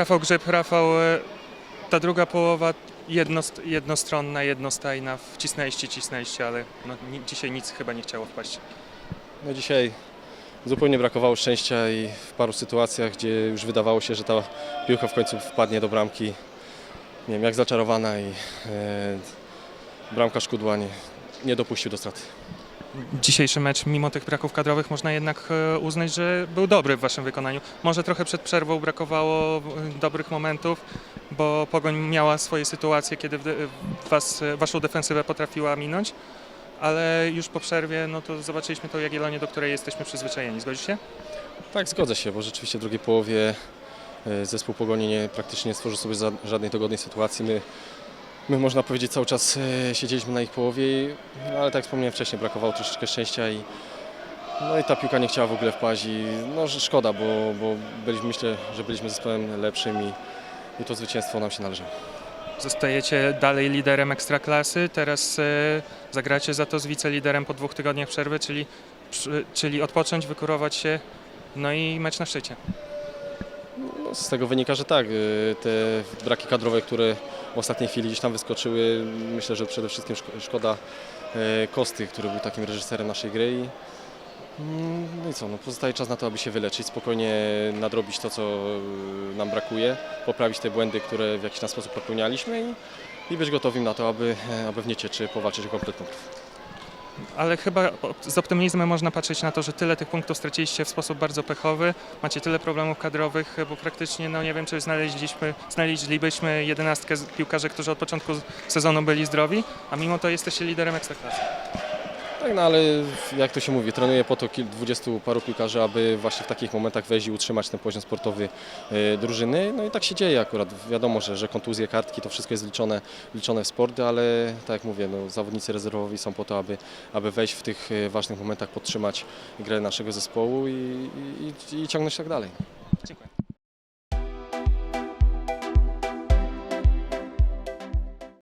Rafał Grzyb, Rafał, e, ta druga połowa jednost, jednostronna, jednostajna, wcisnęliście, cisnęliście, ale no, ni- dzisiaj nic chyba nie chciało wpaść. No dzisiaj zupełnie brakowało szczęścia i w paru sytuacjach, gdzie już wydawało się, że ta piłka w końcu wpadnie do bramki. Nie wiem, jak zaczarowana i e, bramka Szkudła nie, nie dopuścił do straty. Dzisiejszy mecz, mimo tych braków kadrowych, można jednak e, uznać, że był dobry w waszym wykonaniu. Może trochę przed przerwą brakowało e, dobrych momentów, bo Pogoń miała swoje sytuacje, kiedy was, e, waszą defensywę potrafiła minąć, ale już po przerwie no to zobaczyliśmy tą Jagiellonię, do której jesteśmy przyzwyczajeni. Zgodzisz się? Tak, zgodzę się, bo rzeczywiście w drugiej połowie zespół Pogoni nie, praktycznie nie stworzył sobie żadnej dogodnej sytuacji. My, my, można powiedzieć, cały czas e, siedzieliśmy na ich połowie, no, ale tak jak wspomniałem wcześniej, brakowało troszeczkę szczęścia i, no i ta piłka nie chciała w ogóle wpaść i no, szkoda, bo, bo byliśmy, myślę, że byliśmy zespołem lepszym i, i to zwycięstwo nam się należało. Zostajecie dalej liderem ekstraklasy, teraz e, zagracie za to z wiceliderem po dwóch tygodniach przerwy, czyli, przy- czyli odpocząć, wykurować się, no i mecz na szczycie. No, z tego wynika, że tak, y, te braki kadrowe, które w ostatniej chwili gdzieś tam wyskoczyły, myślę, że przede wszystkim szko- szkoda e, Kosty, który był takim reżyserem naszej gry i mm, no i co, no pozostaje czas na to, aby się wyleczyć, spokojnie nadrobić to, co y, nam brakuje, poprawić te błędy, które w jakiś sposób popełnialiśmy i, i być gotowym na to, aby, e, aby w niecieczy powalczyć o komplet punktów. Ale chyba z optymizmem można patrzeć na to, że tyle tych punktów straciliście w sposób bardzo pechowy, macie tyle problemów kadrowych, bo praktycznie, no nie wiem, czy znaleźliśmy, znaleźlibyśmy jedenastkę piłkarzy, którzy od początku sezonu byli zdrowi, a mimo to jesteście liderem ekstraklasy. Tak, no ale jak to się mówi, trenuję po to kil- dwudziestu paru piłkarzy, aby właśnie w takich momentach wejść i utrzymać ten poziom sportowy e, drużyny. No i tak się dzieje akurat. Wiadomo, że, że kontuzje, kartki, to wszystko jest liczone, liczone w sporty, ale tak jak mówię, no, zawodnicy rezerwowi są po to, aby, aby wejść w tych e, ważnych momentach, podtrzymać grę naszego zespołu i, i, i ciągnąć tak dalej.